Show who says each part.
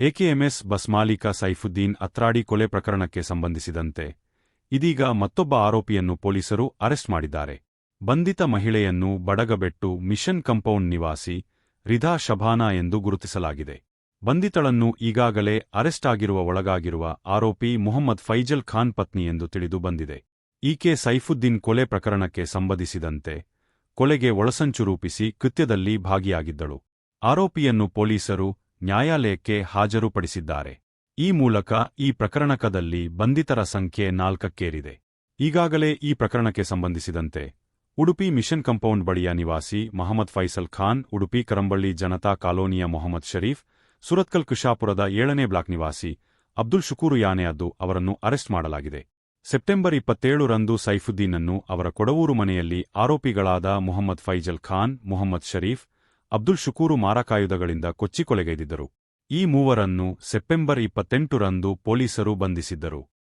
Speaker 1: ಎಕೆಎಂಎಸ್ bus ಮಾಲೀಕ ಸೈಫುದ್ದೀನ್ ಅತ್ರಾಡಿ ಕೊಲೆ ಪ್ರಕರಣಕ್ಕೆ ಸಂಬಂಧಿಸಿದಂತೆ ಇದೀಗ ಮತ್ತೊಬ್ಬ ಆರೋಪಿಯನ್ನು ಪೊಲೀಸರು ಅರೆಸ್ಟ್ ಮಾಡಿದ್ದಾರೆ. ಬಂಧಿತ ಮಹಿಳೆಯನ್ನು ಬಡಗಬೆಟ್ಟು ಮಿಷನ್ ಕಂಪೌಂಡ್ ನಿವಾಸಿ ರಿಧಾ ಶಭಾನಾ ಎಂದು ಗುರುತಿಸಲಾಗಿದೆ. ಬಂಧಿತಳನ್ನು ಈಗಾಗಲೇ ಅರೆಸ್ಟ್ ಆಗಿರುವ ಒಳಗಾಗಿರುವ ಆರೋಪಿ ಮೊಹಮ್ಮದ್ ಫೈಜಲ್ ಖಾನ್ ಪತ್ನಿ ಎಂದು ತಿಳಿದು ಬಂದಿದೆ. ಈಕೆ ಸೈಫುದ್ದೀನ್ ಕೊಲೆ ಪ್ರಕರಣಕ್ಕೆ ಸಂಬಂಧಿಸಿದಂತೆ ಕೊಲೆಗೆ ಒಳಸಂಚು ರೂಪಿಸಿ ಕೃತ್ಯದಲ್ಲಿ ಭಾಗಿಯಾಗಿದ್ದಳು. ಆರೋಪಿಯನ್ನು ಪೊಲೀಸರು ನ್ಯಾಯಾಲಯಕ್ಕೆ ಹಾಜರುಪಡಿಸಿದ್ದಾರೆ. ಈ ಮೂಲಕ ಈ ಪ್ರಕರಣಕದಲ್ಲಿ ಬಂಧಿತರ ಸಂಖ್ಯೆ ನಾಲ್ಕಕ್ಕೇರಿದೆ. ಈಗಾಗಲೇ ಈ ಪ್ರಕರಣಕ್ಕೆ ಸಂಬಂಧಿಸಿದಂತೆ ಉಡುಪಿ ಮಿಷನ್ ಕಂಪೌಂಡ್ ಬಳಿಯ ನಿವಾಸಿ ಮಹಮ್ಮದ್ ಫೈಸಲ್ ಖಾನ್, ಉಡುಪಿ ಕರಂಬಳ್ಳಿ ಜನತಾ ಕಾಲೋನಿಯ ಮೊಹಮ್ಮದ್ ಶರೀಫ್ ಸುರತ್ಕಲ್ ಕುಶಾಪುರದ ಏಳನೇ ಬ್ಲಾಕ್ ನಿವಾಸಿ ಅಬ್ದುಲ್ ಶುಕೂರು ಯಾನೆಯದ್ದು ಅವರನ್ನು ಅರೆಸ್ಟ್ ಮಾಡಲಾಗಿದೆ. ಸೆಪ್ಟೆಂಬರ್ ಇಪ್ಪತ್ತೇಳು ರಂದು ಸೈಫುದ್ದೀನನ್ನು ಅವರ ಕೊಡವೂರು ಮನೆಯಲ್ಲಿ ಆರೋಪಿಗಳಾದ ಮೊಹಮ್ಮದ್ ಫೈಜಲ್ ಖಾನ್, ಮೊಹಮ್ಮದ್ ಶರೀಫ್ ಅಬ್ದುಲ್ ಶುಕೂರು ಮಾರಕಾಯುಧಗಳಿಂದ ಕೊಚ್ಚಿಕೊಲೆಗೈದಿದ್ದರು ಈ ಮೂವರನ್ನು ಸೆಪ್ಟೆಂಬರ್ ಇಪ್ಪತ್ತೆಂಟು ರಂದು ಪೊಲೀಸರು ಬಂಧಿಸಿದ್ದರು.